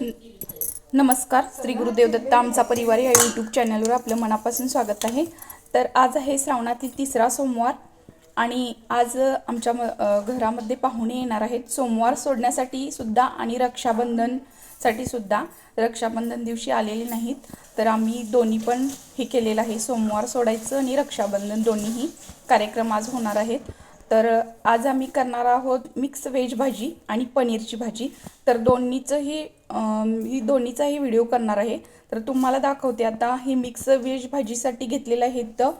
नमस्कार श्री गुरुदेव दत्त आमचा परिवार या यूट्यूब चॅनलवर आपलं मनापासून स्वागत आहे. तर आज आहे श्रावणातील तिसरा सोमवार आणि आज आमच्या म घरामध्ये पाहुणे येणार आहेत. सोमवार सोडण्यासाठी सुद्धा आणि रक्षाबंधनसाठी सुद्धा रक्षाबंधन दिवशी आलेले नाहीत. तर आम्ही दोन्ही पण हे केलेलं आहे. सोमवार सोडायचं आणि रक्षाबंधन दोन्हीही कार्यक्रम आज होणार आहेत. तर आज आम्ही करणार आहोत मिक्स व्हेज भाजी आणि पनीरची भाजी. तर दोन्हीचंही ही दोन्हीचाही व्हिडिओ करणार आहे. तर तुम्हाला दाखवते आता हे मिक्स व्हेज भाजीसाठी घेतलेलं आहे तर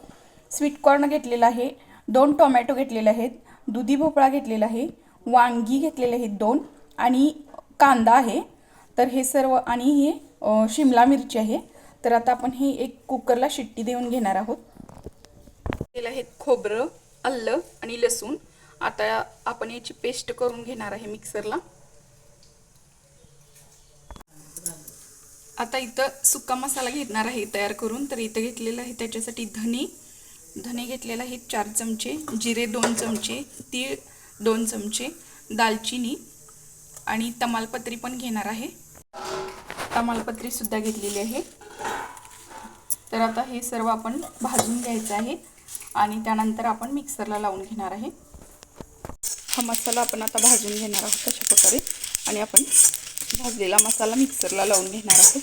स्वीट कॉर्न घेतलेलं आहे दोन टोमॅटो घेतलेले आहेत दुधी भोपळा घेतलेला आहे वांगी घेतलेले आहेत दोन आणि कांदा आहे. तर हे सर्व आणि हे शिमला मिरची आहे. तर आता आपण हे एक कुकरला शिट्टी देऊन घेणार आहोत. केलं आहे खोबरं. आलं आणि लसूण. आता आपण याची पेस्ट करून घेणार आहे मिक्सरला आता इथं सुका मसाला घेणार आहे तयार करून. तर इथं घेतलेलं आहे त्याच्यासाठी धने. धने घेतलेला आहे चार चमचे जिरे दोन चमचे तीळ दोन चमचे दालचिनी आणि तमालपत्री पण घेणार आहे. तमालपत्री सुद्धा घेतलेली आहे. तर आता हे सर्व आपण भाजून घ्यायचं आहे. आणि त्यानंतर आपण मिक्सरला लावून घेणार आहे. हा मसाला आपण आता भाजून घेणार आहोत अशा प्रकारे. आणि आपण भाजलेला मसाला मिक्सरला लावून घेणार आहोत.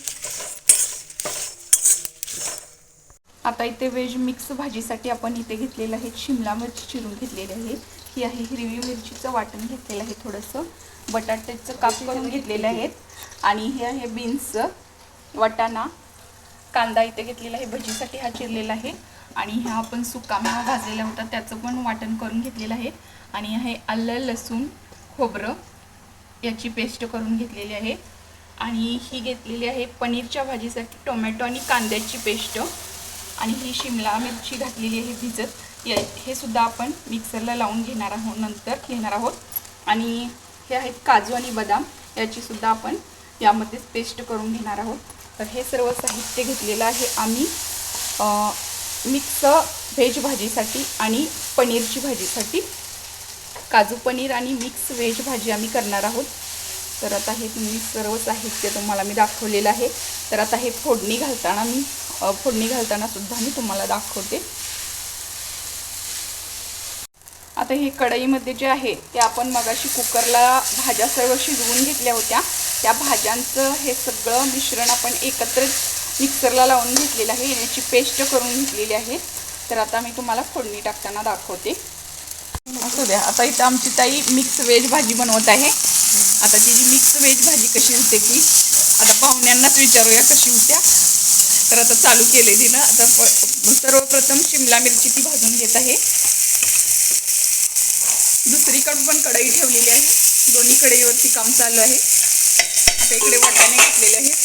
आता इथे व्हेज मिक्स भाजीसाठी आपण इथे घेतलेलं आहे शिमला मिरची चिरून घेतलेली आहे. ही आहे हिरवी मिरचीचं वाटण घेतलेलं आहे थोडंसं. बटाट्याचं काप करून घेतलेले आहेत आणि हे आहे बीन्सचं वाटाणा. कांदा इथे घेतलेला आहे भजीसाठी हा चिरलेला आहे. आणि ह्या आपण सुका मेवा भाजलेला होता त्याचं पण वाटण करून घेतलेलं आहे. आणि आहे आलं लसूण खोबरं याची पेस्ट करून घेतलेली आहे. आणि ही घेतलेली आहे पनीरच्या भाजीसाठी टोमॅटो आणि कांद्याची पेस्ट. आणि ही शिमला मिरची घातलेली आहे भिजत. या हे सुद्धा आपण मिक्सरला लावून घेणार आहोत नंतर घेणार आहोत. आणि हे आहेत काजू आणि बदाम याचीसुद्धा आपण यामध्येच पेस्ट करून घेणार आहोत. तर हे सर्व साहित्य घेतलेलं आहे आम्ही. मिक्स व्हेज भाजीसाठी आणि पनीरची भाजीसाठी. काजू पनीर आणि मिक्स व्हेज भाजी आम्ही करणार आहोत. तर आता हे तुम्ही सर्व साहित्य तुम्हाला मी दाखवलेलं आहे. तर आता हे फोडणी घालताना मी फोडणी घालताना सुद्धा मी तुम्हाला दाखवते. आता हे कढईमध्ये जे आहे ते आपण मगाशी कुकरला भाज्या सर्व शिजवून घेतल्या होत्या. त्या भाज्यांचं हे सगळं मिश्रण आपण एकत्र मिक्सरला लावून घेतलेलं आहे. याची पेस्ट करून घेतलेली आहे. तर आता मी तुम्हाला फोडणी टाकताना दाखवते. असू द्या आता इथं आमची ताई मिक्स व्हेज भाजी बनवत आहे. आता तिची मिक्स व्हेज भाजी कशी होते की आता पाहुण्यांनाच विचारूया कशी होत्या. तर आता चालू केले तिनं. आता प- सर्वप्रथम शिमला मिरची ती भाजून घेत आहे. दुसरीकडे पण कढई ठेवलेली आहे. दोन्ही कढईवरती काम चालू आहे. आता इकडे वाटाणे घेतलेले आहेत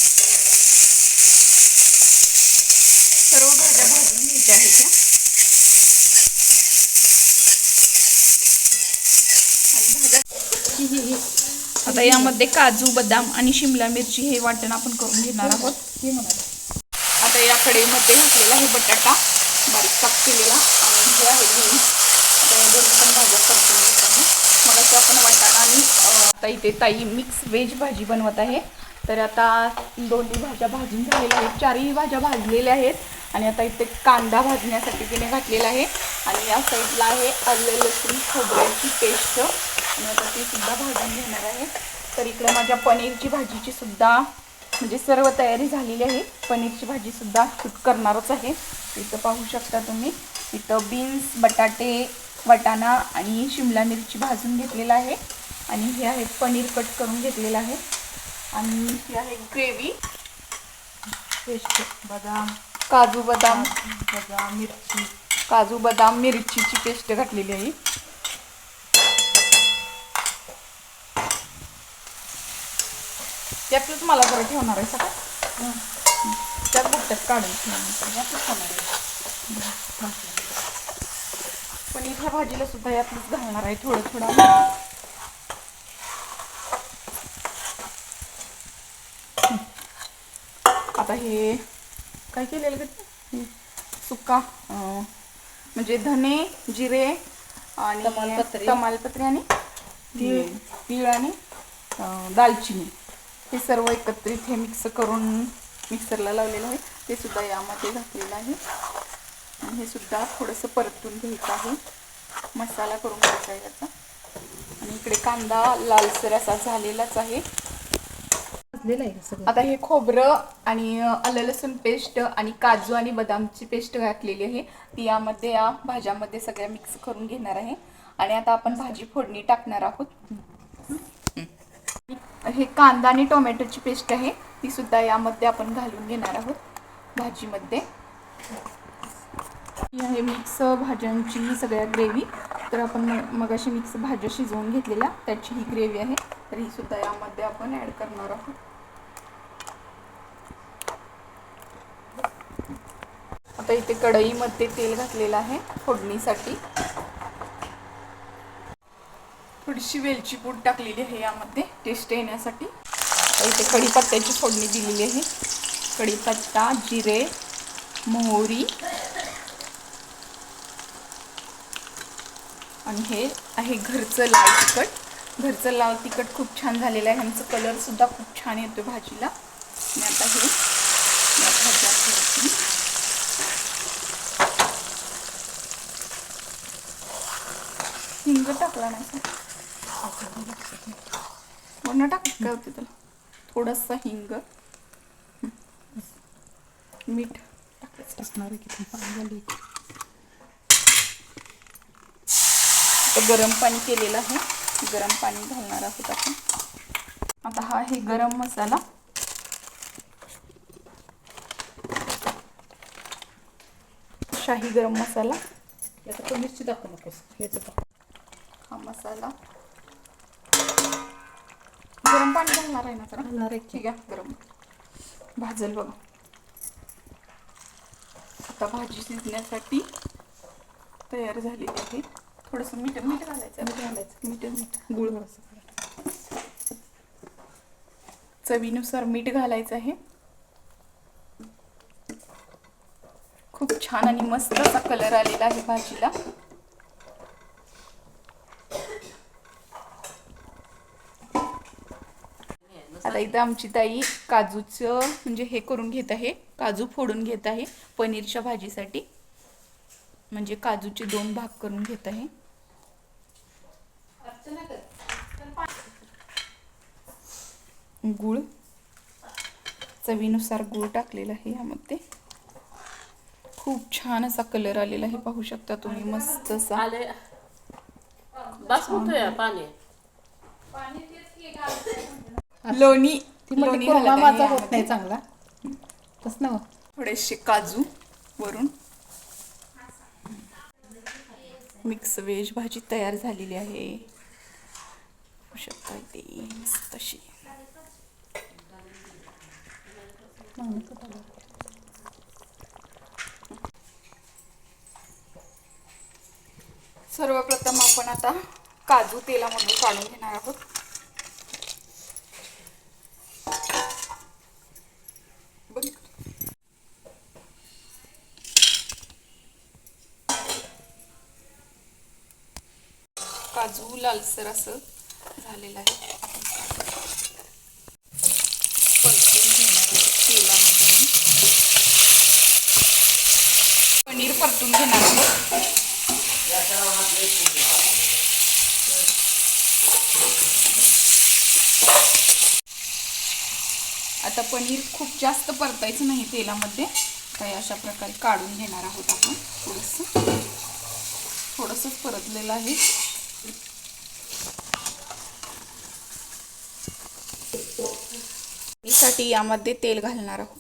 सर्व भाज्या भाजून घ्यायच्या आहेत ह्या आणि भाज्या आता यामध्ये काजू बदाम आणि शिमला मिरची हे वाटण आपण करून घेणार आहोत. आता या कढईमध्ये घातलेला आहे बटाटा. बारीक काप केलेला. आणि हे आहे बीन्स आता या दोन्ही पण भाज्या परतून घेत आहे मग असं आपण वाटाणा आणि आता इथे ताई मिक्स व्हेज भाजी बनवत आहे. तर आता दोन्ही भाज्या भाजून झालेल्या आहेत. चारही भाज्या भाजलेल्या आहेत. आणि आता इथे कांदा भाजण्यासाठी तिने घातलेला आहे. आणि या साईडला आहे आलं लसूण खोबऱ्याची पेस्ट. आणि आता ती सुद्धा भाजून घेणार आहे. तर इकडे माझ्या पनीरची भाजीची सुद्धा म्हणजे सर्व तयारी झालेली आहे. पनीरची भाजी सुद्धा कुक करणारच आहे. इथं पाहू शकता तुम्ही इथं बीन्स बटाटे वाटाणा आणि शिमला मिरची भाजून घेतलेला आहे. आणि हे आहे पनीर कट करून घेतलेलं आहे. आणि हे आहे ग्रेव्ही. पेस्ट बदाम काजू बदाम बदाम मिरची. काजू बदाम मिरचीची पेस्ट घातलेली आहे. त्यातलंच मला बरं ठेवणार आहे सगळं त्यात बुट्ट्यात काढून ठेवणार पण इथ्या भाजीला सुद्धा यातलंच घालणार आहे थोडं थोडं. आता हे काय केलेलं हे सुका म्हणजे धने जिरे आणि तमालपत्री. आणि तीळ आणि दालचिनी. हे सर्व एकत्रित हे मिक्स करून मिक्सरला लावलेलं आहे. ते सुद्धा यामध्ये घातलेलं आहे. आणि हे सुद्धा थोडंसं परतून घ्यायचं आहे. मसाला करून घ्यायचा आहे याचा आणि इकडे कांदा लालसर असा झालेलाच आहे. आता हे खोबरं आणि आलं लसूण पेस्ट आणि काजू आणि बदामची पेस्ट घातलेली आहे. ती यामध्ये या भाज्यामध्ये सगळ्या मिक्स करून घेणार आहे. आणि आता आपण भाजी फोडणी टाकणार आहोत. हे कांदा आणि टोमॅटोची पेस्ट आहे. ती सुद्धा यामध्ये आपण घालून घेणार आहोत भाजीमध्ये. ही आहे मिक्स भाज्यांची सगळ्या ग्रेव्ही. तर आपण मग मगाशी मिक्स भाज्या शिजवून घेतलेल्या त्याची ही ग्रेव्ही आहे. तर ही सुद्धा यामध्ये आपण ॲड करणार आहोत. आता इथे कढईमध्ये तेल घातलेलं आहे फोडणीसाठी. थोडीशी वेलची पूड टाकलेली आहे यामध्ये टेस्ट येण्यासाठी. इथे कढीपत्त्याची फोडणी दिलेली आहे. कढीपत्ता जिरे मोहरी आणि हे आहे घरचं लाल तिखट. घरचं लाल तिखट खूप छान झालेलं आहे. ह्यांचं कलरसुद्धा खूप छान येतो भाजीला. आणि आता हे या भाज्या हिंग टाकला नाही का वरनं टाकत काय होते त्याला? थोडंसं हिंग. मीठ टाकायचं. असणार आहे की पाणी आता गरम पाणी केलेलं आहे. गरम पाणी घालणार आहोत आपण. आता हा आहे गरम मसाला. शाही गरम मसाला. याचा तो मिरची दाखवू नकोस याचं हा मसाला. गरम पाणी घालणार आहे ना जरा. घालणार आहे की? ठीक आहे गरम. भाजल बघा. आता भाजी शिजण्यासाठी तयार झालेली आहे. थोडंसं मीठ मीठ घालायचं. मीठ घालायचं. मीठ मीठ. गुळ चवीनुसार मीठ घालायचं आहे. खूप छान आणि मस्त असा कलर आलेला आहे भाजीला. आता इथं आमची ताई काजूचं म्हणजे हे करून घेत आहे. काजू फोडून घेत आहे पनीरच्या भाजीसाठी. म्हणजे काजूचे दोन भाग करून घेत आहे. गुळ. चवीनुसार गुळ टाकलेला आहे यामध्ये. खूप छान असा कलर आलेला आहे. पाहू शकता तुम्ही मस्त असा. पाणी. लोणी ती लोणी कोरमा घालत आहे माझा होत यामध्ये. नाही चांगला. तस ना थोडेसे काजू वरून. मिक्स व्हेज भाजी तयार झालेली आहे. पाहू शकता इथे मस्त अशी सर्वप्रथम आपण आता काजू तेलामधून काढून घेणार आहोत. काजू लालसर असं झालेलं आहे. परतून घेणार तेलामध्ये पनीर परतून घेणार आहोत. आता पनीर खूप जास्त परतायचं नाही तेलामध्ये. काही अशा प्रकारे काढून घेणार आहोत आपण. थोडंसं. थोडंसंच परतलेलं आहे. साठी यामध्ये तेल घालणार आहोत.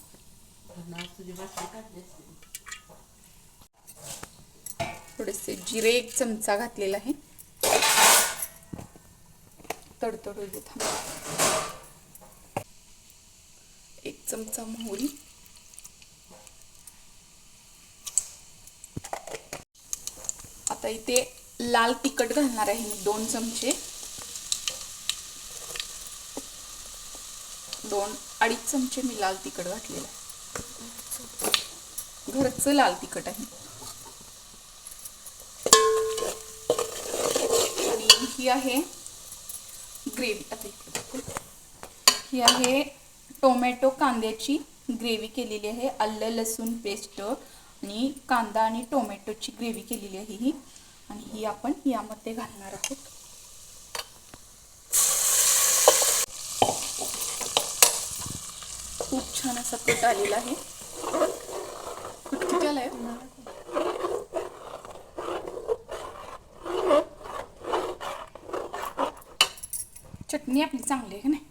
थोडेसे जिरे एक चमचा घातलेला आहे. तडतडू दे एक चमचा मोहरी. आता इथे लाल तिखट घालणार आहे मी दोन चमचे. दोन अडीच चमचे मी लाल तिखट घातलेलं आहे. घरचं लाल तिखट आहे. आणि ही आहे ग्रेव्ही. आता ही आहे टोमॅटो कांद्याची ग्रेव्ही केलेली आहे. आलं लसूण पेस्ट आणि कांदा आणि टोमॅटोची ग्रेव्ही केलेली आहे ही. आणि ही आपण यामध्ये घालणार आहोत. खूप छान असा कट आलेला आहे. कट किती आलाय चटणी आपली चांगली आहे का नाही?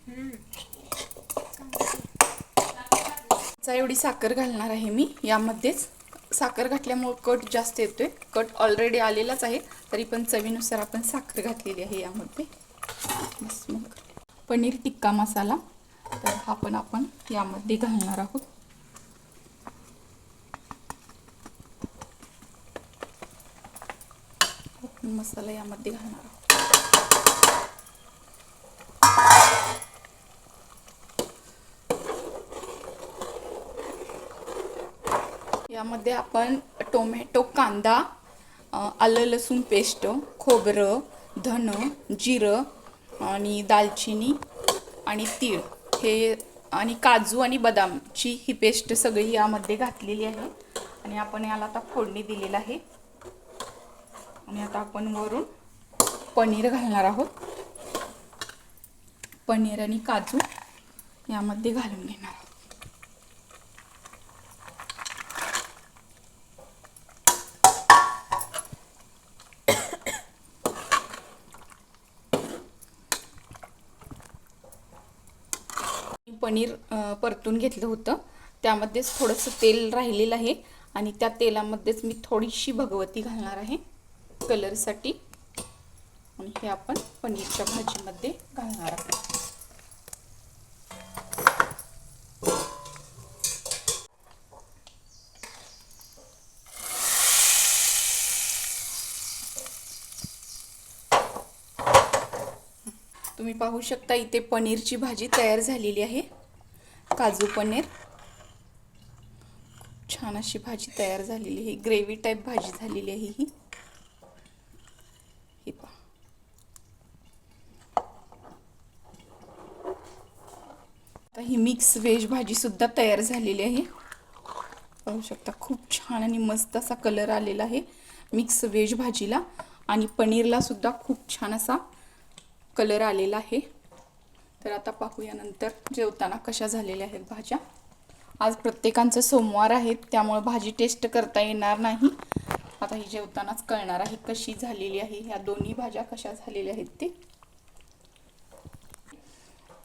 चा एवढी साखर घालणार आहे मी. यामध्येच साखर घातल्यामुळं कट जास्त येतोय. कट ऑलरेडी आलेलाच आहे. तरी पण चवीनुसार आपण साखर घातलेली आहे यामध्ये. मग. पनीर टिक्का मसाला. तर हा पण आपण यामध्ये घालणार आहोत. आपण मसाला यामध्ये घालणार आहोत. यामध्ये आपण टोमॅटो कांदा आलं लसूण पेस्ट खोबरं धन जिरं आणि दालचिनी आणि तीळ. हे आणि काजू आणि बदामची ही पेस्ट सगळी यामध्ये घातलेली आहे. आणि आपण याला आता फोडणी दिलेलं आहे. आणि आता आपण वरून पनीर घालणार आहोत. पनीर आणि काजू यामध्ये घालून घेणार आहोत पनीर परतून घेतलं होतं. त्यामध्येच थोडंसं तेल राहिलेलं आहे आणि त्या तेलामध्येच मी थोडीशी भगवती घालणार आहे कलरसाठी. आणि हे आपण पनीरच्या भाजीमध्ये घालणार आहोत. तुम्ही पाहू शकता इथे पनीरची भाजी तयार झालेली आहे. काजू पनीर. खूप छान अशी भाजी तयार झालेली आहे. ग्रेव्ही टाईप भाजी झालेली आहे ही. आता ही मिक्स व्हेज भाजी सुद्धा तयार झालेली आहे. पाहू शकता खूप छान आणि मस्त असा कलर आलेला आहे मिक्स व्हेज भाजीला. आणि पनीरला सुद्धा खूप छान असा कलर आलेला आहे. तर आता पाहूया नंतर. जेवताना कशा झालेल्या आहेत भाज्या? आज प्रत्येकांचं सोमवार आहेत त्यामुळं भाजी टेस्ट करता येणार नाही. आता ही जेवतानाच कळणार आहे कशी झालेली आहे. ह्या दोन्ही भाज्या कशा झालेल्या आहेत ते.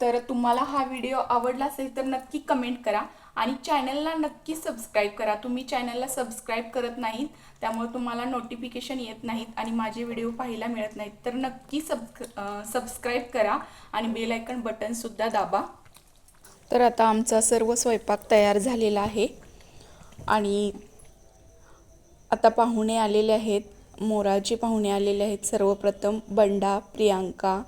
तर तुम्हाला हा व्हिडिओ आवडला असेल तर नक्की कमेंट करा. आणि चॅनलला नक्की सबस्क्राईब करा. तुम्ही चॅनलला सबस्क्राईब करत नाहीत त्यामुळे तुम्हाला नोटिफिकेशन येत नाहीत आणि माझे व्हिडिओ पाहायला मिळत नाहीत. तर नक्की सब सबस्क्राईब करा आणि बेलायकन बटनसुद्धा दाबा. तर आता आमचा सर्व स्वयंपाक तयार झालेला आहे. आणि आता पाहुणे आलेले आहेत. मोराचे पाहुणे आलेले आहेत. सर्वप्रथम बंडा प्रियांका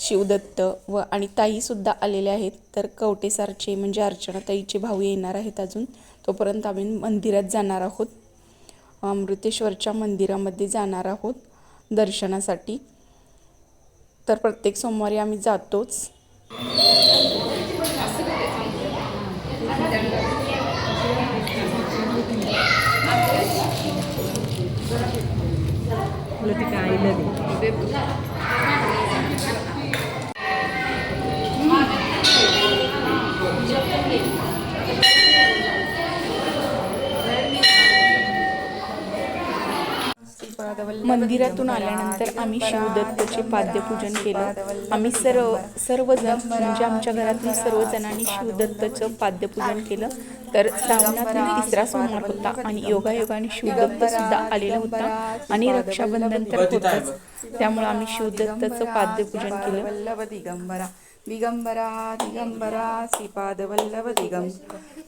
शिवदत्त व आणि ताईसुद्धा आलेले आहेत. तर कवटेसारचे म्हणजे अर्चना ताईचे भाऊ येणार आहेत अजून. तोपर्यंत आम्ही मंदिरात जाणार आहोत. अमृतेश्वरच्या मंदिरामध्ये जाणार आहोत दर्शनासाठी. तर प्रत्येक सोमवारी आम्ही जातोच. मंदिरातून आल्यानंतर आम्ही शिवदत्तचे पाद्यपूजन केलं. आम्ही सर्व सर्वजण म्हणजे आमच्या घरातील सर्वजणांनी शिवदत्तचं पाद्यपूजन केलं. तर श्रावणातील तिसरा सोमवार होता आणि योगायोगाने शिवदत्त सुद्धा आलेला होता आणि रक्षाबंधन तर होतच. त्यामुळे आम्ही शिवदत्तचं पाद्यपूजन केलं. वल्लभ दिगंबरा दिगंबरा दिगंबरा श्रीपाद वल्लभ दिगं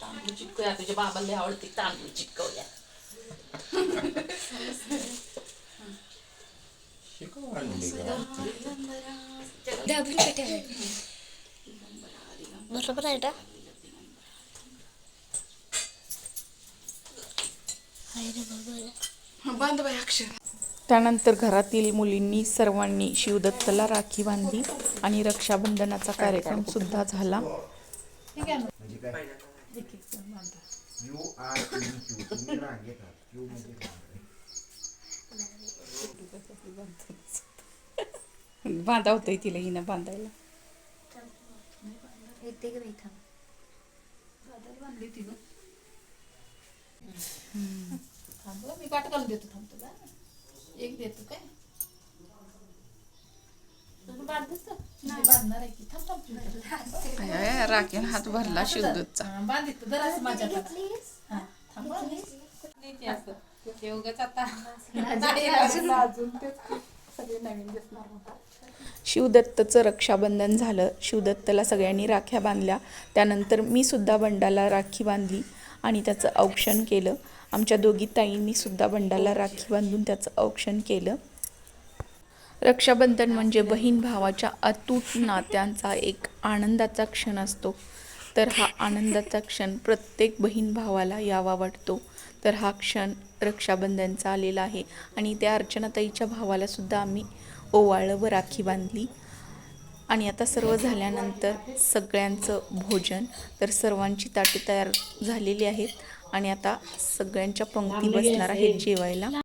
तांदूळ चिटकूया तुझ्या बाबाला लय आवडते तांदूळ चिटकवल्या दाबून पेट्या बरोबर आहे का अरे बाबा बंद बाय अक्षर त्यानंतर घरातील मुलींनी सर्वांनी शिवदत्तला राखी बांधली आणि रक्षाबंधनाचा कार्यक्रम सुद्धा झाला. म्हणजे म्हणजे. बांधा होतोय तिला हिनं बांधायला मी काट घालून देतो थांब तुला. एक देतो काय. राखीन हात भरला आता शिवदत्तचं रक्षाबंधन झालं. शिवदत्तला सगळ्यांनी राख्या बांधल्या. त्यानंतर मी सुद्धा बंडाला राखी बांधली आणि त्याचं औक्षण केलं. आमच्या दोघी ताईंनी सुद्धा बंडाला राखी बांधून त्याचं औक्षण केलं. रक्षाबंधन म्हणजे बहीण भावाच्या अतूट नात्यांचा एक आनंदाचा क्षण असतो. तर हा आनंदाचा क्षण प्रत्येक बहीण भावाला यावा वाटतो. तर हा क्षण रक्षाबंधनचा आलेला आहे. आणि त्या अर्चनाताईच्या भावाला सुद्धा आम्ही ओवाळलं व राखी बांधली. आणि आता सर्व झाल्यानंतर सगळ्यांचं भोजन तर सर्वांची ताटे तयार झालेली आहेत. आणि आता सगळ्यांच्या पंक्ती बसणार आहेत जेवायला.